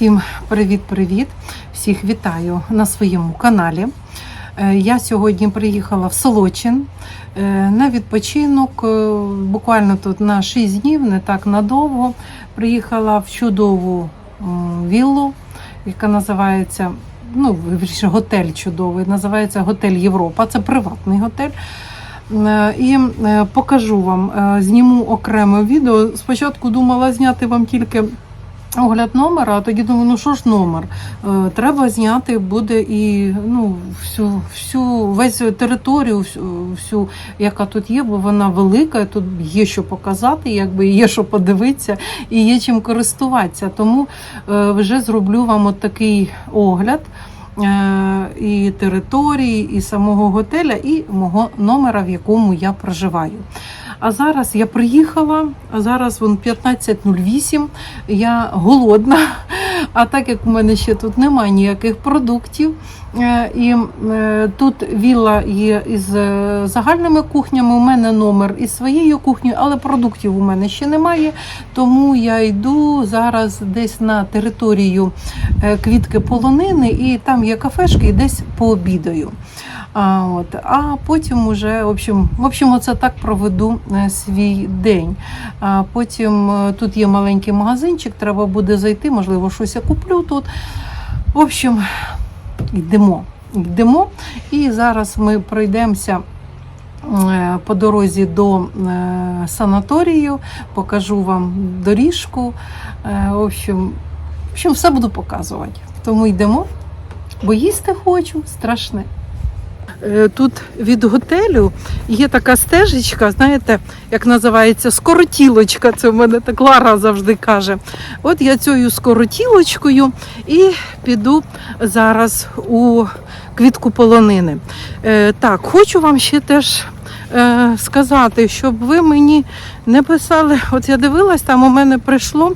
Всім привіт-привіт! Всіх вітаю на своєму каналі. Е, Я сьогодні приїхала в Солочин е, на відпочинок. е, Буквально тут на 6 днів, не так надовго. Приїхала в чудову віллу, яка називається. Ну, готель чудовий, називається Готель Європа. Це приватний готель. І покажу вам, зніму окреме відео. Спочатку думала зняти вам тільки огляд номера, а тоді думаю, ну що ж номер? Е, Треба зняти буде і ну, всю, всю весь територію, всю, всю, яка тут є, бо вона велика, тут є що показати, якби є що подивитися і є чим користуватися. Тому е, вже зроблю вам от такий огляд. е, І території, і самого готеля, і мого номера, в якому я проживаю. А зараз я приїхала, а зараз вон 15.08, я голодна. А так як у мене ще тут немає ніяких продуктів, е, і е, тут вілла є із е, загальними кухнями, у мене номер із своєю кухнею, але продуктів у мене ще немає. Тому я йду зараз десь на територію квітки полонини, і там є кафешки, і десь пообідаю. А, от, а потім уже, в общем, в общем, оце так проведу е, свій день. А потім е, тут є маленький магазинчик, треба буде зайти, можливо, щось я куплю тут. В общем, йдемо. Йдемо. І зараз ми пройдемося. е, По дорозі до санаторію покажу вам доріжку. В общем, в общем, все буду показувати. Тому йдемо, бо їсти хочу страшне. Е, Тут від готелю є така стежечка, знаєте, як називається скоротілочка. Це в мене так Лара завжди каже. От я цією скоротілочкою і піду зараз у квітку полонини. Е, Так, хочу вам ще теж е, сказати, щоб ви мені не писали. От я дивилась, там у мене прийшло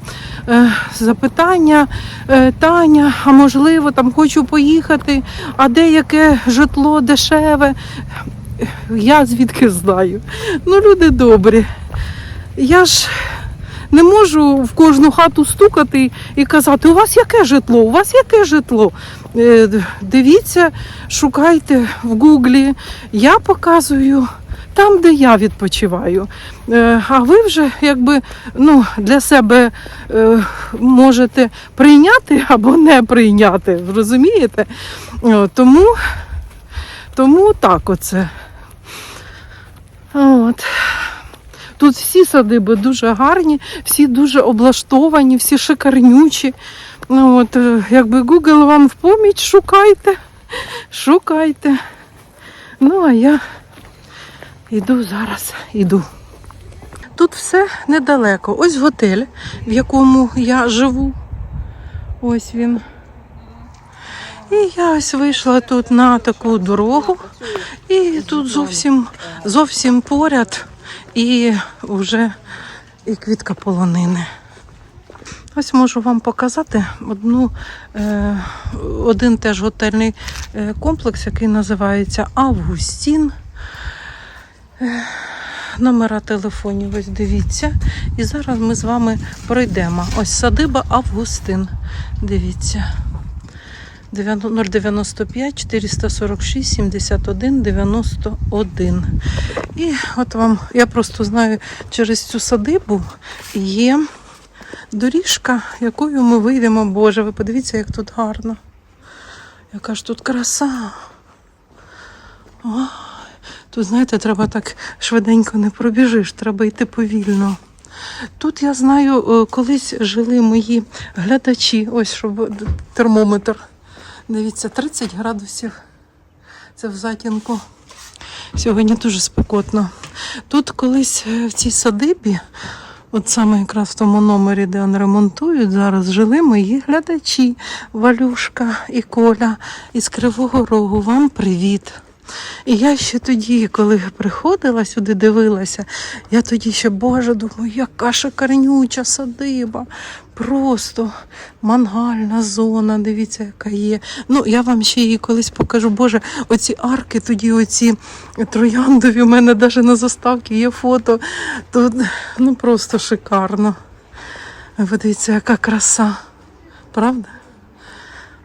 е, запитання, е, Таня, а можливо, там хочу поїхати, а де яке житло дешеве. Я звідки знаю. Ну, люди добрі. Я ж не можу в кожну хату стукати і казати, у вас яке житло? У вас яке житло? Е, Дивіться, шукайте в гуглі. Я показую там, де я відпочиваю. Е, А ви вже якби ну, для себе е, можете прийняти або не прийняти, розумієте? Тому, тому так оце. От. Тут всі садиби дуже гарні, всі дуже облаштовані, всі шикарнючі. Ну, От, е, якби Google вам в поміч, шукайте, шукайте. Ну, а я йду зараз, йду. Тут все недалеко. Ось готель, в якому я живу. Ось він. І я ось вийшла тут на таку дорогу, і тут зовсім, зовсім поряд і вже і квітка полонини. Ось можу вам показати одну, е, один теж готельний е, комплекс, який називається Августін. Номера телефонів, ось дивіться. І зараз ми з вами пройдемо. Ось садиба Августин. Дивіться. 095 446 71 91. І от вам, я просто знаю, через цю садибу є доріжка, якою ми вийдемо. Боже, ви подивіться, як тут гарно. Яка ж тут краса. Ой, тут, знаєте, треба так швиденько не пробіжиш, треба йти повільно. Тут я знаю, е, колись жили мої глядачі, ось щоб термометр. Дивіться, 30 градусів. Це в затінку. Сьогодні дуже спекотно. Тут колись е, в цій садибі, от саме якраз в тому номері, де вони ремонтують, зараз жили мої глядачі. Валюшка і Коля із Кривого Рогу. Вам привіт! І я ще тоді, коли приходила сюди, дивилася, я тоді ще, Боже, думаю, яка шикарнюча садиба. Просто мангальна зона, дивіться, яка є. Ну, я вам ще її колись покажу. Боже, оці арки, тоді оці трояндові, у мене навіть на заставці є фото. Тут ну просто шикарно. Ви Подивіться, яка краса. Правда?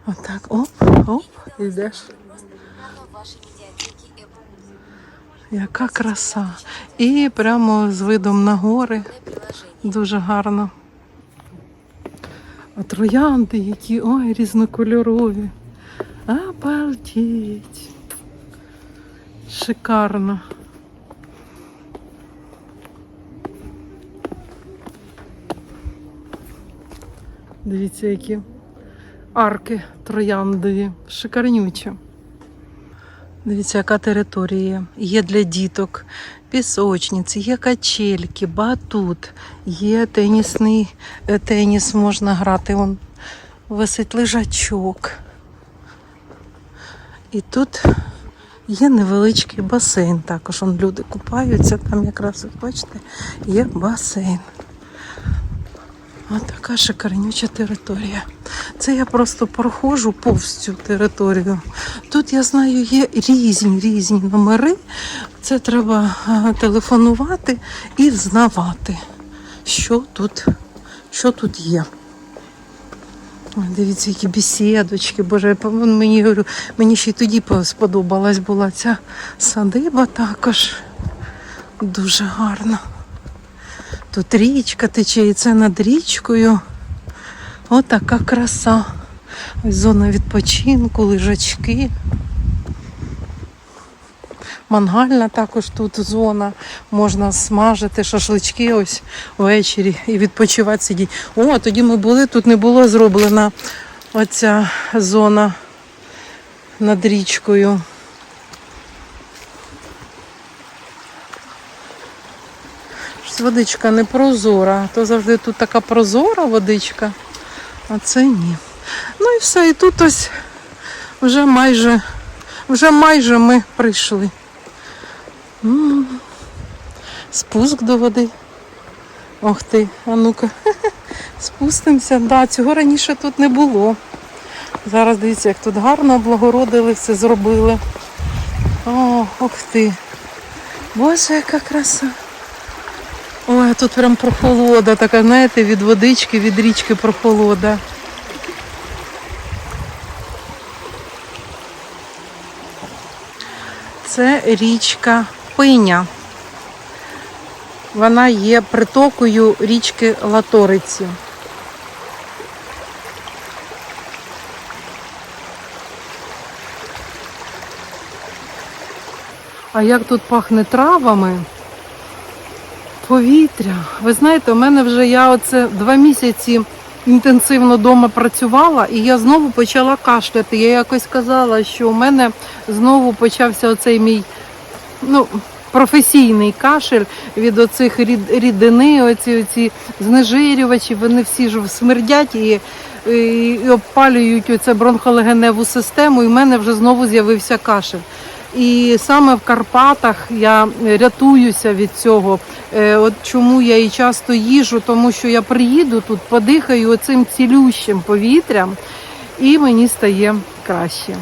Отак, оп, оп, ідеш. Яка краса. І прямо з видом на гори. Дуже гарно. А троянди, які ой, різнокольорові. Обалдеть. Шикарно. Дивіться, які арки трояндові. Шикарнючі. Дивіться, яка територія. Є для діток пісочниці, є качельки, батут, є тенісний е, теніс, можна грати. Вон висить лежачок. І тут є невеличкий басейн. Також вон люди купаються. Там якраз, бачите, є басейн. Ось така шикарнюча територія. Це я просто проходжу повз цю територію. Тут я знаю, є різні різні номери. Це треба е, телефонувати і взнавати, що тут, що тут є. Дивіться, які бесідочки. Боже, мені говорю, мені ще й тоді сподобалась була ця садиба також. Дуже гарно. Тут річка тече, і це над річкою. Отака краса. Зона відпочинку, лежачки. Мангальна також тут зона. Можна смажити шашлички ось ввечері і відпочивати сидіти. О, тоді ми були, тут не було зроблена оця зона над річкою. Водичка не прозора. То завжди тут така прозора водичка, а це ні. Ну і все, і тут ось вже майже, вже майже ми прийшли. Спуск до води. Ох ти, а ну-ка. Спустимося. Да, цього раніше тут не було. Зараз дивіться, як тут гарно облагородили, все зробили. О, ох ти. Боже, яка краса. Ой, тут прям прохолода така, знаєте, від водички, від річки прохолода. Це річка Пиня. Вона є притокою річки Латориці. А як тут пахне травами? Повітря. Ви знаєте, у мене вже я оце два місяці інтенсивно вдома працювала, і я знову почала кашляти. Я якось казала, що у мене знову почався оцей мій ну, професійний кашель від оцих рід, рідини, оці, оці знежирювачі, вони всі ж смердять і, і обпалюють оце бронхолегеневу систему, і в мене вже знову з'явився кашель. І саме в Карпатах я рятуюся від цього. Е, От чому я і часто їжу, тому що я приїду тут, подихаю оцим цілющим повітрям, і мені стає краще.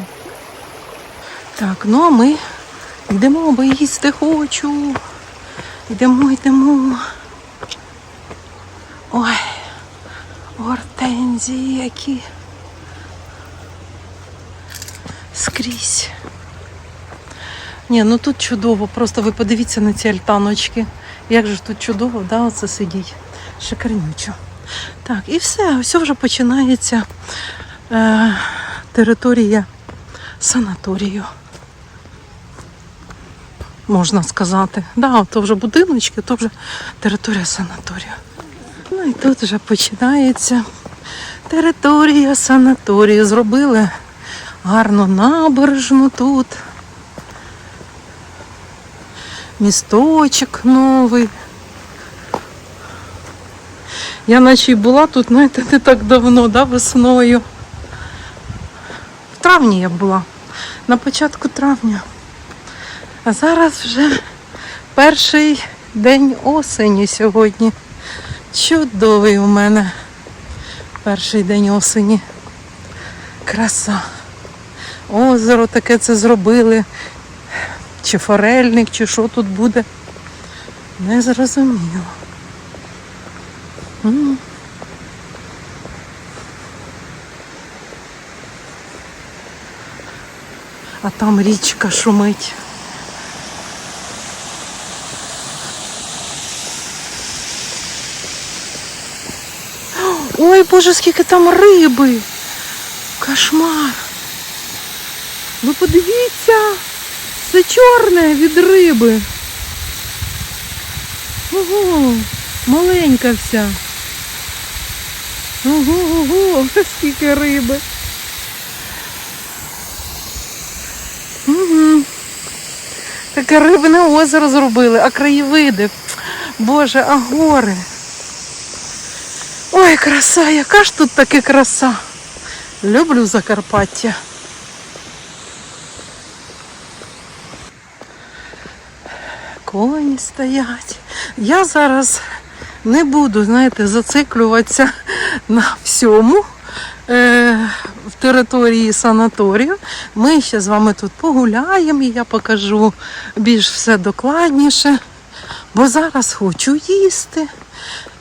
Так, ну а ми йдемо, бо їсти хочу. Йдемо, йдемо. Ой, гортензії які. Скрізь. Ні, ну тут чудово. Просто ви подивіться на ці альтаночки. Як же ж тут чудово, да, оце сидіть. Шикарнючо. Так, і все, ось вже починається е, територія санаторію. Можна сказати. Да, то вже будиночки, то вже територія санаторію. Ну і тут вже починається територія санаторію. Зробили гарну набережну тут. Місточок новий. Я наче й була тут, знаєте, не так давно, да, весною. В травні я була, на початку травня. А зараз вже перший день осені сьогодні. Чудовий у мене перший день осені. Краса. Озеро таке це зробили чи форельник, чи що тут буде. Не зрозуміло. А там річка шумить. Ой, боже, скільки там риби! Кошмар! Ви подивіться! Все чорне від риби. Ого, маленька вся. Ого, ого, скільки риби. Угу. Таке рибне озеро зробили, а краєвиди. Боже, а гори. Ой, краса, яка ж тут таки краса. Люблю Закарпаття. Коні стоять. Я зараз не буду, знаєте, зациклюватися на всьому е, в території санаторію. Ми ще з вами тут погуляємо, і я покажу більш все докладніше. Бо зараз хочу їсти.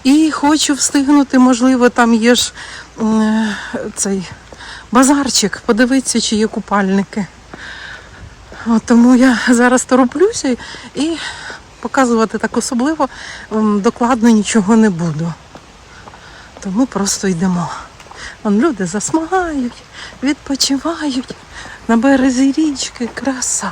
І хочу встигнути, можливо, там є ж е, цей базарчик, подивитися, чи є купальники. От тому я зараз тороплюся і показувати так особливо докладно нічого не буду. Тому просто йдемо. Вон люди засмагають, відпочивають на березі річки, краса.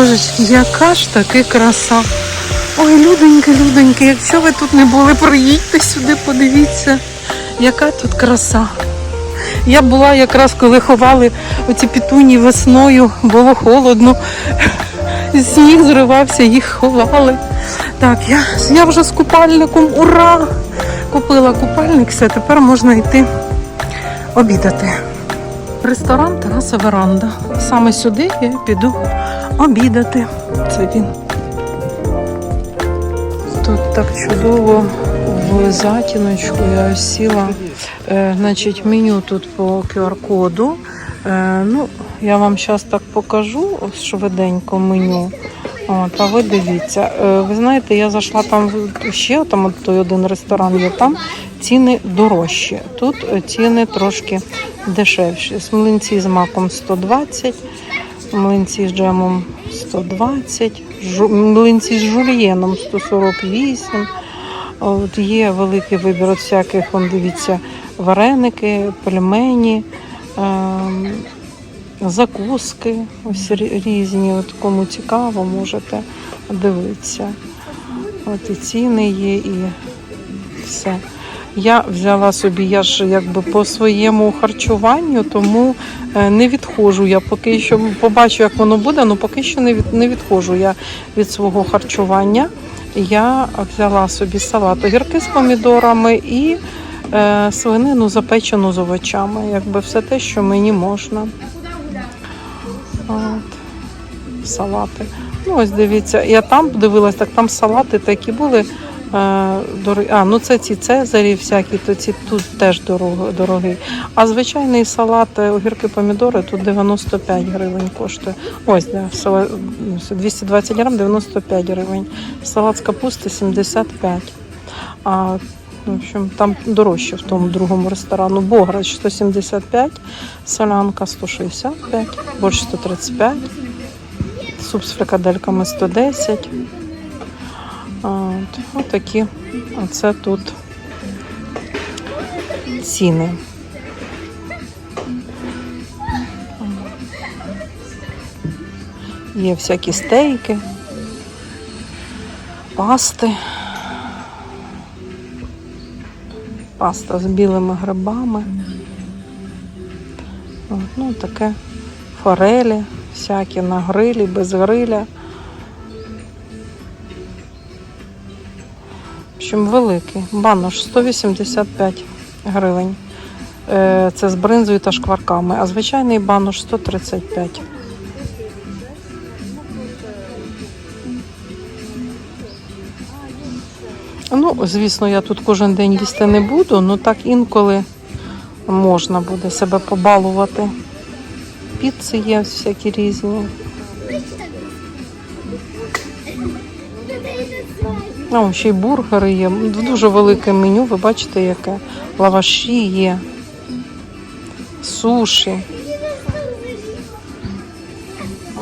Божечки, яка ж таки краса. Ой, людоньки, людоньки, якщо ви тут не були, приїдьте сюди, подивіться, яка тут краса. Я була якраз, коли ховали оці пітуні весною, було холодно. Сніг зривався, їх ховали. Так, я, я вже з купальником, ура! Купила купальник, все, тепер можна йти обідати. Ресторан Тараса Веранда. Саме сюди я піду обідати. Це він. Тут так чудово в затіночку я сіла. Е, значить, меню тут по QR-коду. Е, ну, я вам зараз так покажу швиденько меню. От, а ви дивіться. Е, ви знаєте, я зайшла там ще, там от той один ресторан є там. Ціни дорожчі. Тут е, ціни трошки дешевші. З з маком 120, млинці з джемом 120, жу- млинці з жульєном 148. От є великий вибір от всяких, вон, дивіться, вареники, пельмені, ем, закуски ось різні. От кому цікаво, можете дивитися. От і ціни є, і все. Я взяла собі, я ж якби по своєму харчуванню, тому е, не відходжу. Я поки що побачу, як воно буде, але поки що не, від, не відходжу я від свого харчування. Я взяла собі салат огірки з помідорами і е, свинину запечену з овочами. Якби все те, що мені можна. От, салати. Ну, ось дивіться, я там дивилась, так там салати такі були. Е. А, ну це ці цезарі всякі, то ці тут теж дорогий. А звичайний салат е, огірки помідори тут 95 гривень коштує. Ось сала- 220 грам 95 гривень. Салат з капусти 75. А в общем, там дорожче в тому другому ресторану. Бограч 175, солянка 165, борщ 135, суп з фрикадельками 110. От, отакі. Оце тут ціни. Є всякі стейки, пасти. Паста з білими грибами. Ну, таке форелі, всякі на грилі, без гриля. В великий. Банош 185 гривень. Е, Це з бринзою та шкварками, а звичайний банош 135. Ну, звісно, я тут кожен день їсти не буду, але так інколи можна буде себе побалувати. Піци є всякі різні. А, ще й бургери є. Дуже велике меню, ви бачите, яке. Лаваші є, суші.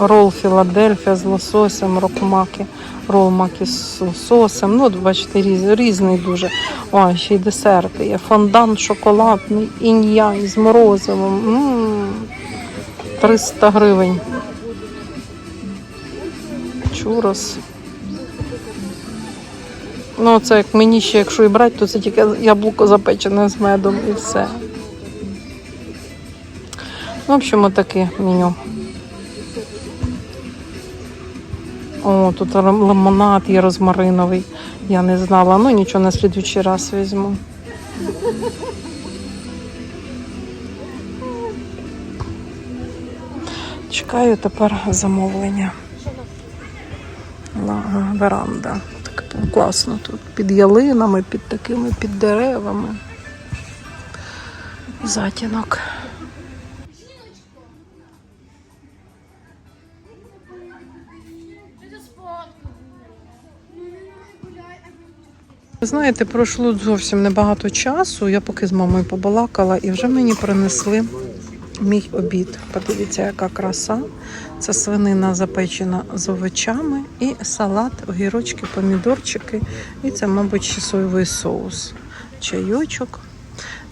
Рол Філадельфія з лососем, рокмаки, рол маки з лососем. Ну, от бачите, різ, різний дуже. О, ще й десерти є. Фондан шоколадний, інь-янь з морозивом. М, 300 гривень. Чурос. Ну, це як мені ще, якщо і брати, то це тільки яблуко запечене з медом і все. В общем, отаке меню. О, тут лимонад є розмариновий. Я не знала. Ну нічого на слідуючий раз візьму. Чекаю тепер замовлення. На веранда. Класно тут. Під ялинами, під такими під деревами. Затінок. Знаєте, пройшло зовсім небагато часу. Я поки з мамою побалакала і вже мені принесли мій обід. Подивіться, яка краса. Це свинина запечена з овочами і салат, огірочки, помідорчики. І це, мабуть, ще соєвий соус. Чайочок.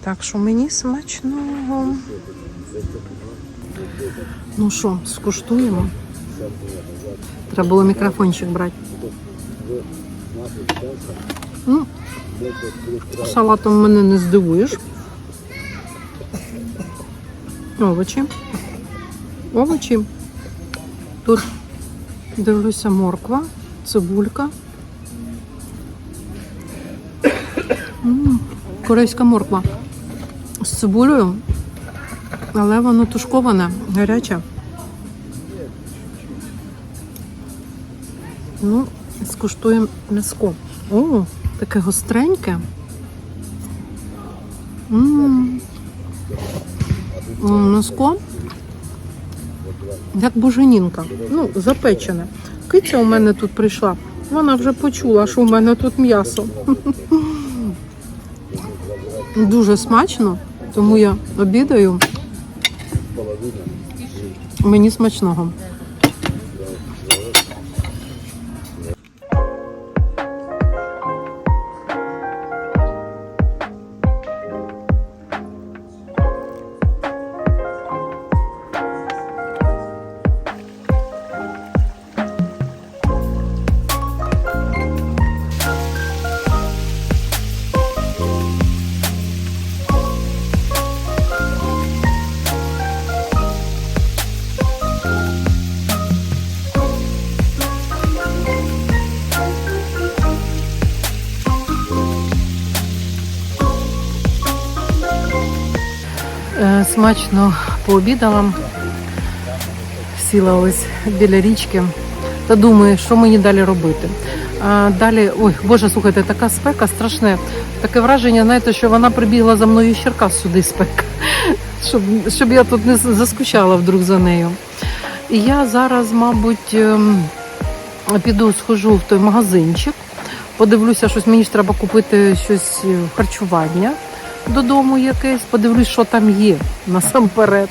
Так що мені смачного. Ну що, скуштуємо. Треба було мікрофончик брати. Ну, салатом мене не здивуєш. Овочі. Овочі. Тут дивлюся морква, цибулька. Корейська морква з цибулею, але воно тушковане, гаряче. Ну, скуштуємо м'яско. О, таке гостреньке. М. М, М'яско. Як боженінка, Ну, запечене. Киця у мене тут прийшла. Вона вже почула, що у мене тут м'ясо. Дуже смачно, тому я обідаю. Мені смачного. Смачно пообідала. Сіла ось біля річки та думаю, що мені далі робити. А далі, ой, Боже, слухайте, така спека страшне. Таке враження, знаєте, що вона прибігла за мною з Черкас сюди спека, щоб, щоб я тут не заскучала вдруг за нею. І я зараз, мабуть, ем, піду схожу в той магазинчик, подивлюся, щось мені ж треба купити щось е, харчування додому якесь, подивлюсь, що там є насамперед,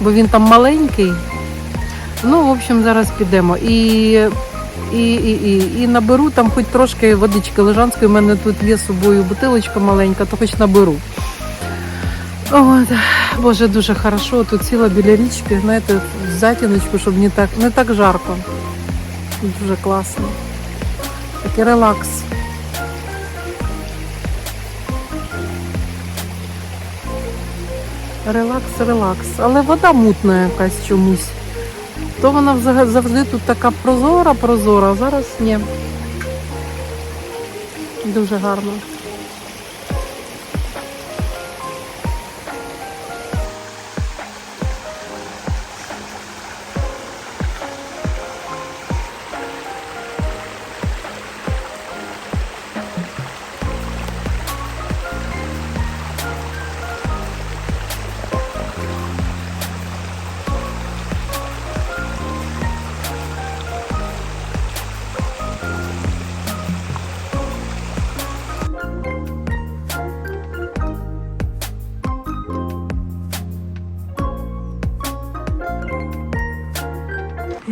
бо він там маленький. Ну, в общем, зараз підемо. І, і, і, і, і наберу там хоч трошки водички лежанської. У мене тут є з собою бутилочка маленька, то хоч наберу. От, Боже, дуже хорошо. Тут сіла біля річки, знаєте, затіночку, щоб не так, не так жарко. Дуже класно. Такий релакс. Релакс, релакс. Але вода мутна якась чомусь. То вона взагалі завжди тут така прозора, прозора, а зараз ні. Дуже гарно.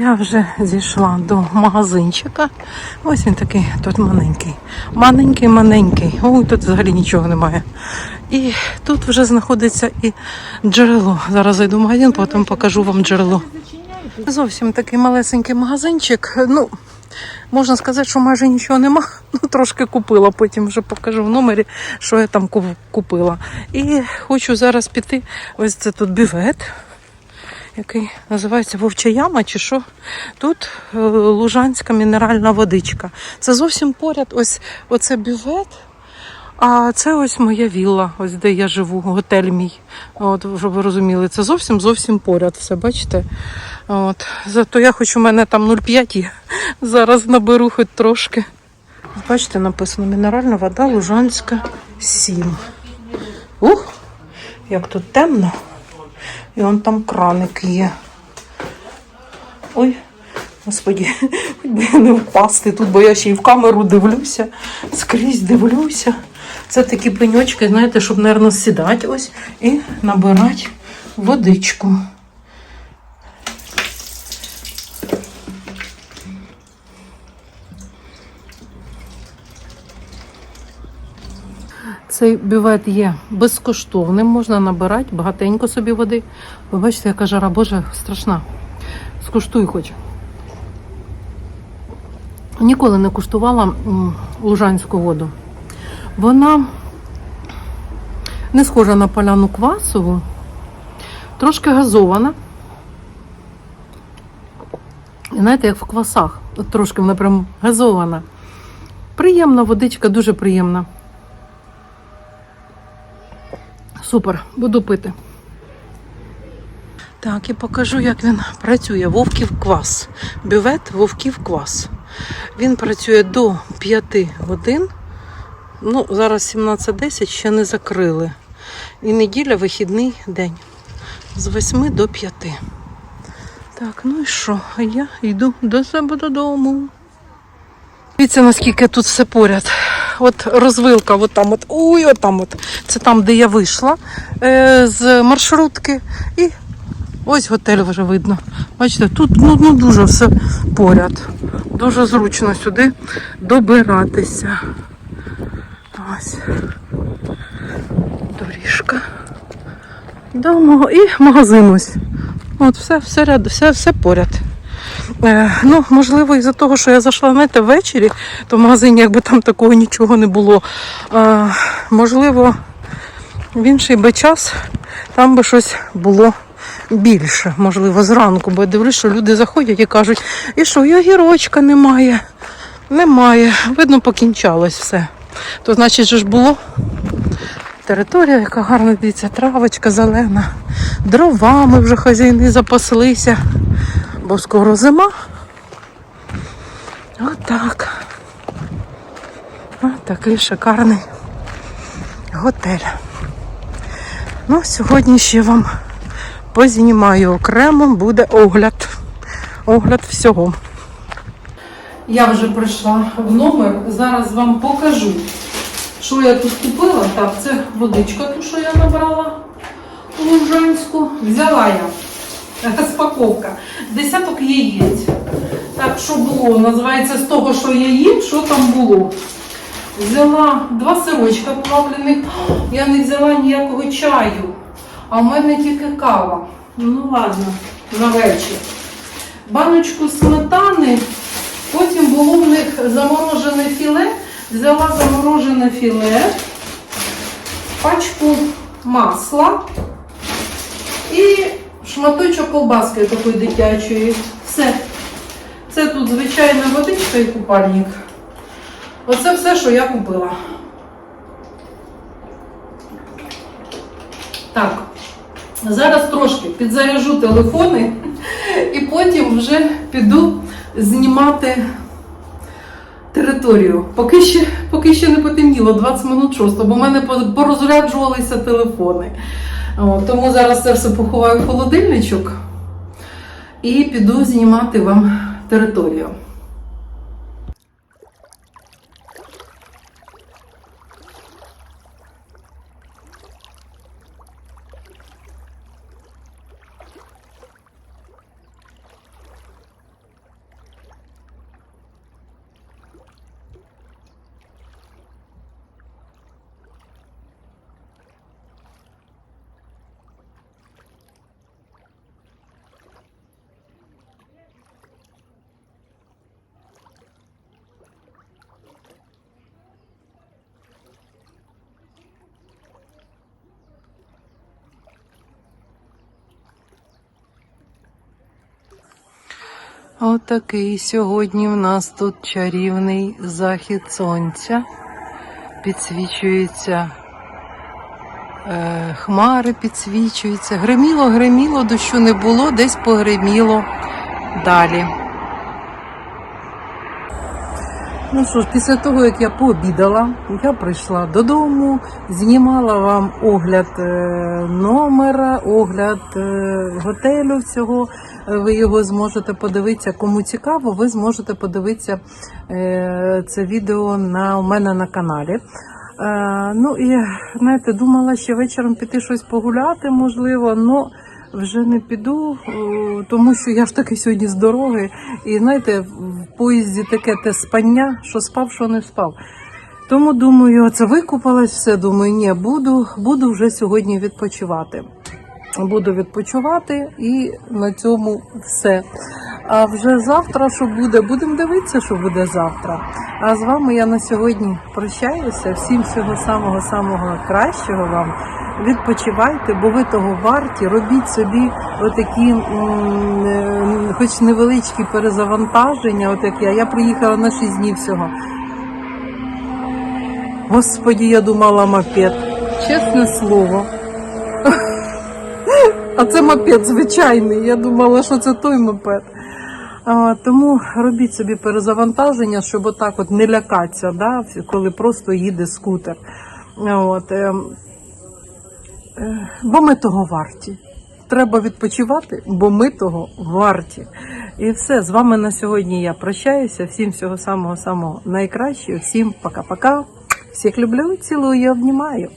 Я вже зійшла до магазинчика. Ось він такий тут маленький. Маленький, маленький. Ой, тут взагалі нічого немає. І тут вже знаходиться і джерело. Зараз зайду в магазин, потім покажу вам джерело. Зовсім такий малесенький магазинчик. Ну, можна сказати, що майже нічого нема. Ну, трошки купила, потім вже покажу в номері, що я там купила. І хочу зараз піти. Ось це тут бювет який називається Вовча яма чи що. Тут е, лужанська мінеральна водичка. Це зовсім поряд, ось оце бювет. А це ось моя вілла, ось де я живу, готель мій. От, щоб ви розуміли, це зовсім зовсім поряд. Все бачите? От. Зато я хоч у мене там 0,5 є. Зараз наберу хоч трошки. Бачите, написано мінеральна вода Лужанська 7. Ух, як тут темно. І он там краник є. Ой, господі, хоч би не впасти тут, бо я ще й в камеру дивлюся, скрізь дивлюся. Це такі пеньочки, знаєте, щоб, мабуть, сідати ось і набирати водичку. Цей бювет є безкоштовним, можна набирати багатенько собі води. Ви бачите, яка жара Боже, страшна. Скуштуй хоч. Ніколи не куштувала лужанську воду. Вона не схожа на поляну квасову, трошки газована. І знаєте, як в квасах. От трошки вона прям газована. Приємна водичка, дуже приємна. Супер, буду пити. Так, і покажу, як він працює. Вовків квас. Бювет вовків квас. Він працює до 5 годин. Ну, зараз 17.10 ще не закрили. І неділя вихідний день. З 8 до 5. Так, ну і що? А я йду до себе додому. Дивіться, наскільки тут все поряд. От розвилка, от там, от, ой, от там, от. Це там, де я вийшла е, з маршрутки. І ось готель вже видно. Бачите, тут ну, ну, дуже все поряд. Дуже зручно сюди добиратися. Ось. Доріжка. Дома і магазин ось. От все, все, все, все поряд. Е, ну, можливо, із-за того, що я зайшла знаєте, ввечері, то в магазині якби там такого нічого не було. Е, можливо, в інший би час там би щось було більше, можливо, зранку, бо я дивлюсь, що люди заходять і кажуть, і що, і огірочка немає. Немає. Видно, покінчалось все. То значить, же ж було. Територія, яка гарна, дивіться, травочка зелена. Дровами вже хазяїни запаслися бо скоро зима. Отак. Отакий шикарний готель. Ну, сьогодні ще вам познімаю окремо, буде огляд. Огляд всього. Я вже прийшла в номер, зараз вам покажу, що я тут купила. Так, це водичка, ту, що я набрала лужанську. Взяла я. Розпаковка. Десяток яєць. Так, що було? Називається з того, що я їм, що там було. Взяла два сирочка плавлених. Я не взяла ніякого чаю. А в мене тільки кава. Ну ладно, на вечір. Баночку сметани. Потім було в них заморожене філе. Взяла заморожене філе, пачку масла і шматочок колбаски такої дитячої. Все. Це тут звичайна водичка і купальник. Оце все, що я купила. Так, зараз трошки підзаряжу телефони і потім вже піду знімати територію. Поки ще, поки ще не потемніло, 20 минут 6, бо в мене порозряджувалися телефони. О, тому зараз це все поховаю в холодильничок і піду знімати вам територію. Отакий сьогодні в нас тут чарівний захід сонця. Підсвічується е, хмари підсвічуються. Гриміло, гриміло, дощу не було, десь погриміло далі. Ну що ж, після того, як я пообідала, я прийшла додому, знімала вам огляд е, номера, огляд е, готелю всього. Ви його зможете подивитися. Кому цікаво, ви зможете подивитися е, це відео на у мене на каналі. Е, ну і знаєте, думала ще вечором піти щось погуляти, можливо, але вже не піду, е, тому що я ж таки сьогодні з дороги. І знаєте, в поїзді таке те спання, що спав, що не спав. Тому думаю, це викупалась, все думаю, ні, буду, буду вже сьогодні відпочивати. Буду відпочивати і на цьому все. А вже завтра, що буде, будемо дивитися, що буде завтра. А з вами я на сьогодні прощаюся. Всім всього самого самого кращого вам. Відпочивайте, бо ви того варті. Робіть собі отакі, е, хоч невеличкі перезавантаження. От як я. Я приїхала на 6 днів всього. Господі, я думала мопед. Чесне слово. А це мопед звичайний. Я думала, що це той мопед. Тому робіть собі перезавантаження, щоб отак от не лякатися, да, коли просто їде скутер. От, е, е, бо ми того варті. Треба відпочивати, бо ми того варті. І все, з вами на сьогодні я прощаюся. Всім всього самого самого найкращого. Всім пока-пока. Всіх люблю, цілую, обнімаю.